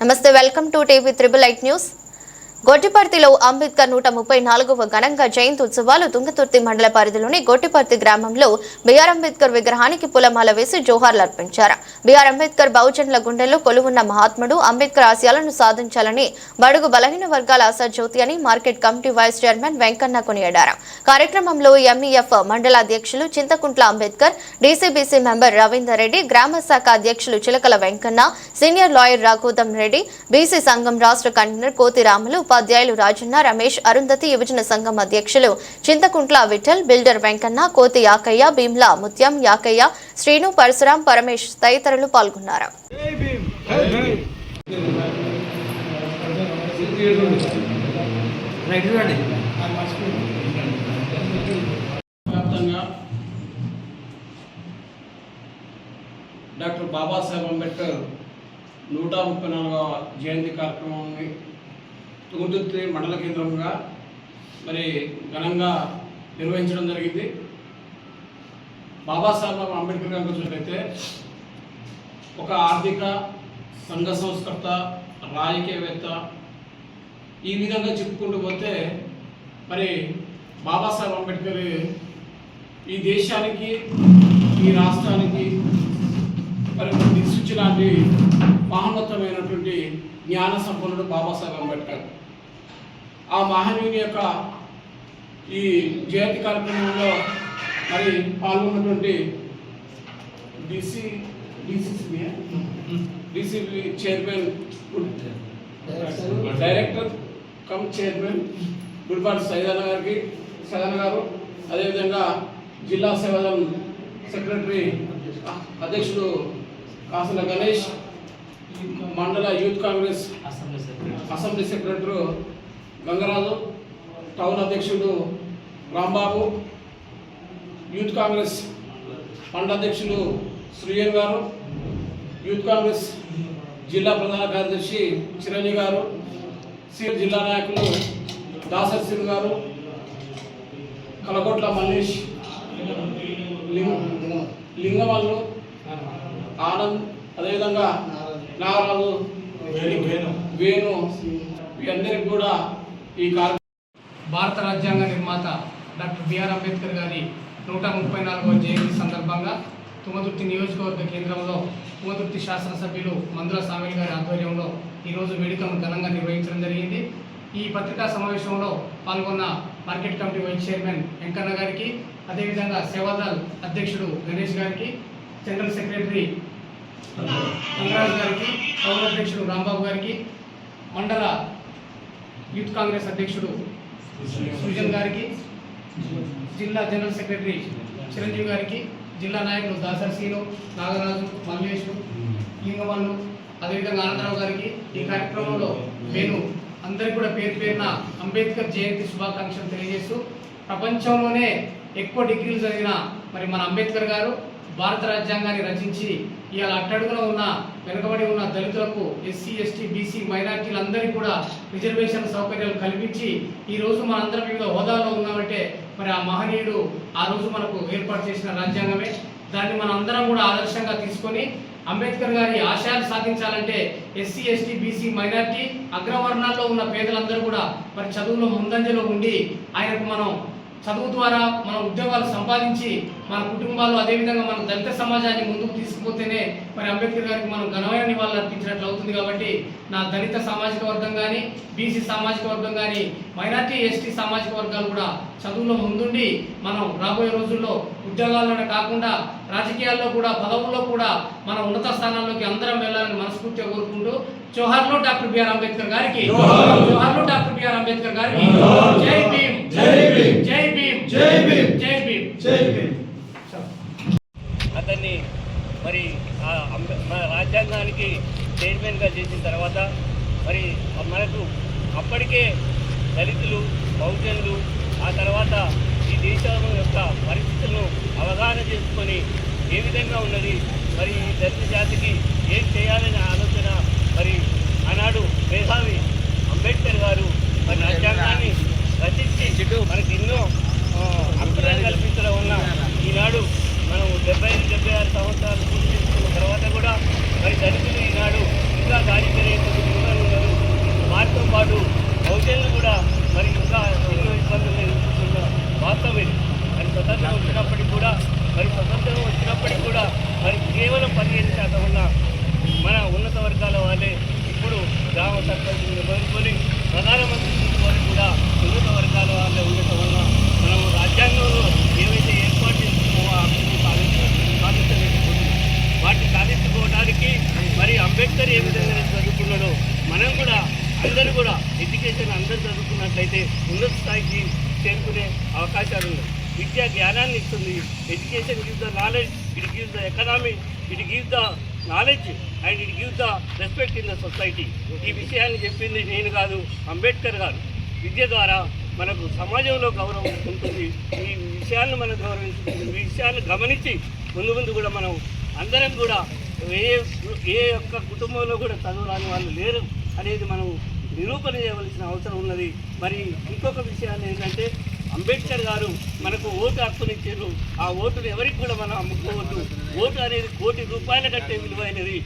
నమస్తే welcome to TV triple eight news గొట్టిపర్తిలో Ambedkar నూట ముప్పై నాలుగవ ఘనంగా జయంతి ఉత్సవాలు తుంగతుర్తి మండల పరిధిలోని గొట్టిపర్తి గ్రామంలో బిఆర్ అంబేద్కర్ విగ్రహానికి పూలమాల వేసి జోహార్లు అర్పించారు. బిఆర్ అంబేద్కర్ బహుజనుల గుండెల్లో కొలువున్న మహాత్ముడు అంబేద్కర్ ఆశయాలను సాధించాలని బడుగు బలహీన వర్గాల ఆశాజ్యోతి అని market committee vice chairman Venkanna కొనియాడారు. కార్యక్రమంలో ఎంఈఎఫ్ మండల అధ్యక్షులు చింతకుంట్ల అంబేద్కర్ డీసీబీసీ మెంబర్ రవీందర్ రెడ్డి గ్రామ శాఖ అధ్యక్షులు Chilakala Venkanna senior lawyer Raghodam Reddy BC సంఘం రాష్ట్ర కన్వీనర్ కోతి రాములు ఉపాధ్యాయులు రాజన్న రమేష్ అరుంధతి యువజన సంఘం అధ్యక్షులు చింతకుంట్ల విఠల్ బిల్డర్ వెంకన్న కోతి యాకయ్య భీమ్లా ముత్యం యాకయ్య శ్రీను పరశురాం పరమేష్ తదితరులు పాల్గొన్నారు. డాక్టర్ బాబాసాహెబ్ అంబేద్కర్ నూట ముప్పై నాలుగవ జయంతి కార్యక్రమాన్ని తుంగతుర్తి మండల కేంద్రంగా మరి ఘనంగా నిర్వహించడం జరిగింది. బాబాసాహెబ్ అంబేద్కర్ గారికి వచ్చినట్లయితే ఒక ఆర్థిక సంఘ సంస్కర్త రాజకీయవేత్త ఈ విధంగా చెప్పుకుంటూ పోతే మరి బాబాసాహెబ్ అంబేద్కర్ ఈ దేశానికి ఈ రాష్ట్రానికి మరి ఒక లాంటి మహోన్నతమైనటువంటి జ్ఞాన సంపన్నుడు బాబాసాహెబ్ అంబేద్కర్. ఆ మహనీయుని యొక్క ఈ జయంతి కార్యక్రమంలో మరి పాల్గొన్నటువంటి DC DCC DCB chairman director cum chairman Gudipati Saidana గారికి సైదాన గారు. అదేవిధంగా జిల్లా సేవదం సెక్రటరీ అధ్యక్షుడు కాసల గణేష్ మండల youth Congress assembly secretary Gangaraju town అధ్యక్షుడు రాంబాబు యూత్ కాంగ్రెస్ మండల అధ్యక్షులు శ్రీయన్ గారు యూత్ కాంగ్రెస్ జిల్లా ప్రధాన కార్యదర్శి చిరంజీవి గారు సీఎం జిల్లా నాయకులు దాసర్ సింగ్ గారు కలకోట్ల మల్లేష్ లింగ లింగమల్లు ఆనంద్ అదేవిధంగా నాగరాజు వేణు వీరందరికీ కూడా ఈ కార్య భారత రాజ్యాంగ నిర్మాత డాక్టర్ బిఆర్ అంబేద్కర్ గారి నూట ముప్పై నాలుగవ జయంతి సందర్భంగా తుమదుర్తి నియోజకవర్గ కేంద్రంలో తుమదుర్తి శాసనసభ్యులు మందుల సామిల్ గారి ఆధ్వర్యంలో ఈరోజు వేడుకను ఘనంగా నిర్వహించడం జరిగింది. ఈ పత్రికా సమావేశంలో పాల్గొన్న market committee vice chairman Venkanna గారికి అదేవిధంగా సేవాదల్ అధ్యక్షుడు గణేష్ గారికి జనరల్ సెక్రటరీ రంగరాజు గారికి పౌర అధ్యక్షుడు రాంబాబు గారికి మండల యూత్ కాంగ్రెస్ అధ్యక్షుడు సృజన్ గారికి జిల్లా జనరల్ సెక్రటరీ చిరంజీవి గారికి జిల్లా నాయకులు దాసర్ సీను నాగరాజు మల్లేషు లింగమల్లు అదేవిధంగా ఆనందరావు గారికి ఈ కార్యక్రమంలో నేను అందరికీ కూడా పేరు పేరున అంబేద్కర్ జయంతి శుభాకాంక్షలు తెలియజేస్తూ ప్రపంచంలోనే ఎక్కువ డిగ్రీలు చదివిన మరి మన అంబేద్కర్ గారు భారత రాజ్యాంగాన్ని రచించి ఇవాళ అట్టడుగున ఉన్న వెనుకబడి ఉన్న దళితులకు ఎస్సీ ఎస్టీ బీసీ మైనార్టీలందరికీ కూడా రిజర్వేషన్ సౌకర్యాలు కల్పించి ఈ రోజు మనందరం వివిధ హోదాలో ఉన్నామంటే మరి ఆ మహనీయుడు ఆ రోజు మనకు ఏర్పాటు చేసిన రాజ్యాంగమే. దాన్ని మనం అందరం కూడా ఆదర్శంగా తీసుకొని అంబేద్కర్ గారి ఆశయాలు సాధించాలంటే ఎస్సీ ఎస్టీ బీసీ మైనార్టీ అగ్రవర్ణాల్లో ఉన్న పేదలందరూ కూడా మరి చదువులో ముందంజలో ఉండి ఆయనకు మనం చదువు ద్వారా మన ఉద్యోగాలు సంపాదించి మన కుటుంబాలు అదేవిధంగా మన దళిత సమాజాన్ని ముందుకు తీసుకుపోతేనే మరి అంబేద్కర్ గారికి మనం ఘనమైన నివాళులు అర్పించినట్లు అవుతుంది కాబట్టి నా దళిత సామాజిక వర్గం కానీ బీసీ సామాజిక వర్గం కానీ మైనార్టీ ఎస్టీ సామాజిక వర్గాలు కూడా చదువులో ముందుండి మనం రాబోయే రోజుల్లో ఉద్యోగాల్లోనే కాకుండా రాజకీయాల్లో కూడా పదవుల్లో కూడా మన ఉన్నత స్థానాల్లోకి అందరం వెళ్ళాలని మనస్ఫూర్తిగా కోరుకుంటూ జోహార్లో డాక్టర్ బిఆర్ అంబేద్కర్ గారికి జోహార్లో డాక్టర్ బిఆర్ అంబేద్కర్ గారికి జై భీమ్. జై భీమ్. జై భీమ్ జై భీమ్. జై భీమ్. జై భీమ్. అతన్ని మరి మన రాజ్యాంగానికి చైర్మన్గా చేసిన తర్వాత మరి మనకు అప్పటికే దళితులు బహుజనులు ఆ తర్వాత ఈ దేశం యొక్క పరిస్థితులను అవగాహన చేసుకొని ఏ విధంగా ఉన్నది మరి ఈ దళిత జాతికి ఏం చేయాలనే ఆలోచన మరి ఆనాడు మేధావి అంబేద్కర్ గారు మరి రాజ్యాంగాన్ని రచించి మనకి ఎన్నో ఆ, హక్కులను కల్పించడం వల్ల ఈనాడు మనం డెబ్బై ఐదు డెబ్బై ఆరు సంవత్సరాలు పూర్తి చేసుకున్న తర్వాత కూడా మరి దళితులు ఈనాడు ఇంకా దారిద్ర్య పౌరుషన్లు కూడా మరి ఇంకా ఎన్నో ఇబ్బందులు ఎదుర్కొంటున్న వాస్తవం ఇది మరి స్వతంత్రం వచ్చినప్పటికీ కూడా మరి స్వతంత్రం వచ్చినప్పటికీ కూడా మరి కేవలం పదిహేను శాతం ఉన్న మన ఉన్నత వర్గాల వాళ్ళే ఇప్పుడు గ్రామ సర్పంచ్ మొదలుకొని ప్రధానమంత్రి వరకు కూడా ఉన్నత వర్గాల వాళ్ళే ఉండటం వల్ల మనం రాజ్యాంగంలో ఏవైతే ఏర్పాటు చేసుకున్నామో ఆ హక్కుని సాధించ సాధించలేకపోతున్నాం వాటిని సాధించుకోవడానికి మరి అంబేద్కర్ ఏ విధంగా చదువుకున్నాడో మనం కూడా అందరూ కూడా ఎడ్యుకేషన్ అందరూ ఉన్నత స్థాయికి చేరుకునే అవకాశాలు ఉన్నాయి. విద్య జ్ఞానాన్ని ఇస్తుంది. Education give the knowledge it gives the economy it give the knowledge and it give the respect in the society ఈ విషయాన్ని చెప్పింది నేను కాదు అంబేద్కర్ గారు. విద్య ద్వారా మనకు సమాజంలో గౌరవం ఉంటుంది. ఈ విషయాలను మనం గౌరవించుకుంటుంది ఈ విషయాన్ని గమనించి ముందు ముందు కూడా మనం అందరం కూడా ఏ ఏ ఒక్క కుటుంబంలో కూడా చదువు రాని వాళ్ళు లేరు అనేది మనం నిరూపణ చేయవలసిన అవసరం ఉన్నది. మరి ఇంకొక విషయాన్ని ఏంటంటే అంబేద్కర్ గారు మనకు ఓటు హక్కునిచ్చారు ఆ ఓటును ఎవరికి కూడా మనం అమ్ముకోవద్దు. ఓటు అనేది కోటి రూపాయల కంటే విలువైనది.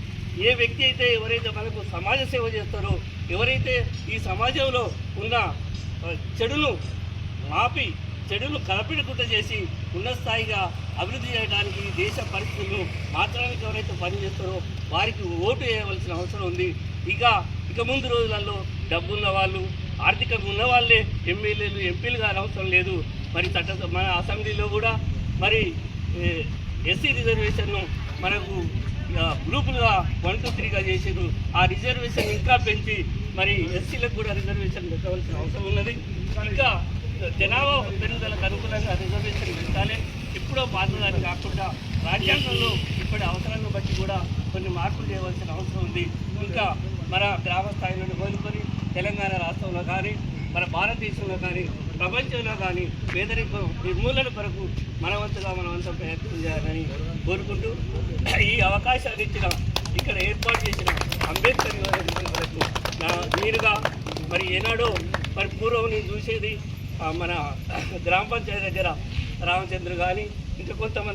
ఏ వ్యక్తి అయితే ఎవరైతే మనకు సమాజ సేవ చేస్తారో ఎవరైతే ఈ సమాజంలో ఉన్న చెడును మాపి చెడును కలపిడకుండా చేసి ఉన్న స్థాయిగా అభివృద్ధి చేయడానికి ఈ దేశ పరిస్థితులు మాత్రానికి ఎవరైతే పనిచేస్తారో వారికి ఓటు వేయవలసిన అవసరం ఉంది. ఇక ఇక ముందు రోజులలో డబ్బున్న వాళ్ళు ఆర్థికంగా ఉన్న వాళ్ళే ఎమ్మెల్యేలు ఎంపీలు కాని అవసరం లేదు. మరి చట్ట మన అసెంబ్లీలో కూడా మరి ఎస్సీ రిజర్వేషన్ను మనకు గ్రూపులుగా వన్ టూ త్రీగా చేసారు ఆ రిజర్వేషన్ ఇంకా పెంచి మరి ఎస్సీలకు కూడా రిజర్వేషన్ పెట్టవలసిన అవసరం ఉన్నది. ఇంకా జనాభా పెరుగుదలకు అనుగుణంగా రిజర్వేషన్ పెట్టాలి. ఎప్పుడో పాతదాన్ని కాకుండా రాజ్యాంగంలో ఇప్పటి అవసరాలను బట్టి కూడా కొన్ని మార్పులు చేయవలసిన అవసరం ఉంది. ఇంకా మన గ్రామ స్థాయి నుండి తెలంగాణ రాష్ట్రంలో కానీ మన భారతదేశంలో కానీ ప్రపంచంలో కానీ పేదరికం నిర్మూలన కొరకు మనవంతుగా మనమంతా ప్రయత్నం చేయాలని కోరుకుంటూ ఈ అవకాశాన్ని ఇచ్చిన ఇక్కడ ఏర్పాటు చేసిన అంబేద్కర్ వరకు మీరుగా నేరుగా మరి ఏనాడో మరి పూర్వం నేను చూసేది మన గ్రామ పంచాయతీ దగ్గర రామచంద్ర కానీ ఇంకా కొంతమంది